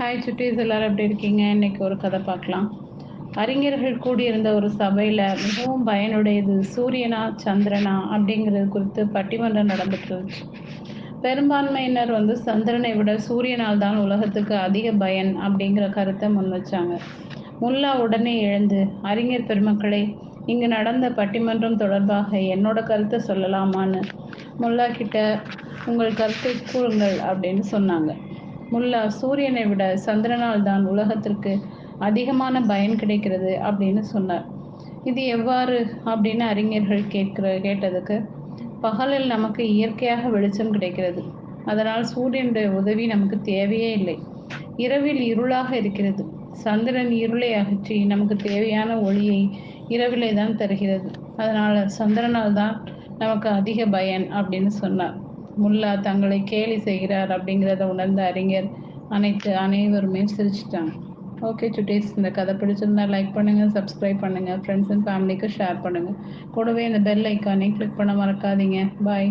Hi சுட்டீஸ் எல்லாரும் எப்படி இருக்கீங்க? இன்னைக்கு ஒரு கதை பார்க்கலாம். அறிஞர்கள் கூடியிருந்த ஒரு சபையில் மிகவும் பயனுடையது சூரியனா சந்திரனா அப்படிங்கிறது குறித்து பட்டிமன்றம் நடந்துட்டு இருந்துச்சு. பெரும்பான்மையினர் வந்து சந்திரனை விட சூரியனால் தான் உலகத்துக்கு அதிக பயன் அப்படிங்கிற கருத்தை முன் வச்சாங்க. முல்லா உடனே எழுந்து அறிஞர் பெருமக்களே இங்கு நடந்த பட்டிமன்றம் தொடர்பாக என்னோட கருத்தை சொல்லலாமான்னு? முல்லா கிட்ட உங்கள் கருத்தை கூறுங்கள் அப்படின்னு சொன்னாங்க. முல்லா சூரியனை விட சந்திரனால் தான் உலகத்திற்கு அதிகமான பயன் கிடைக்கிறது அப்படின்னு சொன்னார். இது எவ்வாறு அப்படின்னு அறிஞர்கள் கேட்கிற கேட்டதுக்கு பகலில் நமக்கு இயற்கையாக வெளிச்சம் கிடைக்கிறது. அதனால் சூரியனுடைய உதவி நமக்கு தேவையே இல்லை. இரவில் இருளாக இருக்கிறது. சந்திரன் இருளை அகற்றி நமக்கு தேவையான ஒளியை இரவிலே தான் தருகிறது. அதனால் சந்திரனால் தான் நமக்கு அதிக பயன் அப்படின்னு சொன்னார். முல்லா தங்களை கேலி செய்கிறார் அப்படிங்கிறத உணர்ந்த அறிஞர் அனைத்து அனைவருமே சிரிச்சிட்டாங்க. ஓகே டுடேஸ் இந்த கதை பிடிச்சிருந்தா லைக் பண்ணுங்கள் சப்ஸ்கிரைப் பண்ணுங்கள் ஃப்ரெண்ட்ஸ் அண்ட் ஃபேமிலிக்கு ஷேர் பண்ணுங்கள் கூடவே இந்த பெல் ஐக்கானே கிளிக் பண்ண மறக்காதீங்க. பாய்